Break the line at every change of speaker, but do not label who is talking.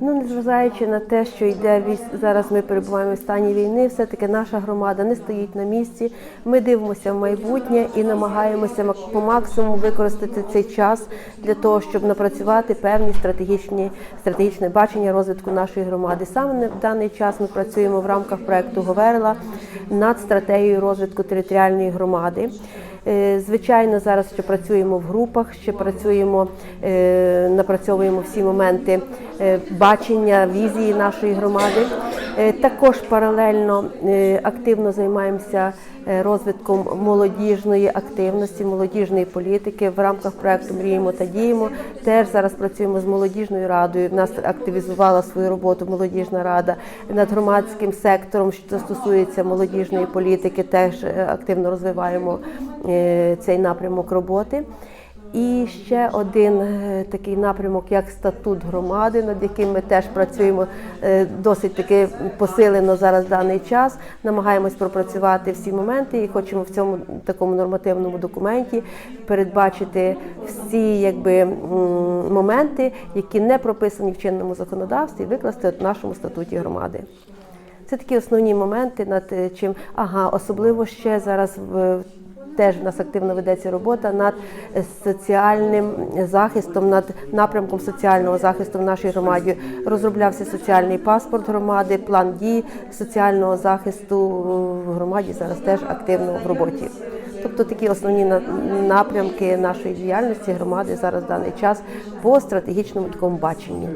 Ну, незважаючи на те, що йде вісь зараз ми перебуваємо в стані війни, все-таки наша громада не стоїть на місці. Ми дивимося в майбутнє і намагаємося по максимуму використати цей час для того, щоб напрацювати певні стратегічні стратегічне бачення розвитку нашої громади. Саме в даний час ми працюємо в рамках проекту Говерла над стратегією розвитку територіальної громади. Е, Звичайно, зараз ще працюємо в групах, ще працюємо, е, напрацьовуємо всі моменти е, бачення, візії нашої громади. Е, Також паралельно е, активно займаємося е, розвитком молодіжної активності, молодіжної політики в рамках проекту Мріємо та діємо. Теж зараз працюємо з молодіжною радою. Нас активізувала свою роботу молодіжна рада над громадським сектором, що стосується молодіжної політики. Теж активно розвиваємо цей напрямок роботи. І ще один е, такий напрямок, як статут громади, над яким ми теж працюємо е, досить таки посилено зараз в даний час. Намагаємось пропрацювати всі моменти і хочемо в цьому такому нормативному документі передбачити всі якби моменти, які не прописані в чинному законодавстві, викласти в нашому статуті громади. Це такі основні моменти, над е, чим ага, особливо ще зараз в теж в нас активно ведеться робота над соціальним захистом, над напрямком соціального захисту в нашій громаді. Розроблявся соціальний паспорт громади, план дій соціального захисту в громаді зараз теж активно в роботі. Тобто такі основні на- напрямки нашої діяльності громади зараз в даний час по стратегічному такому баченню.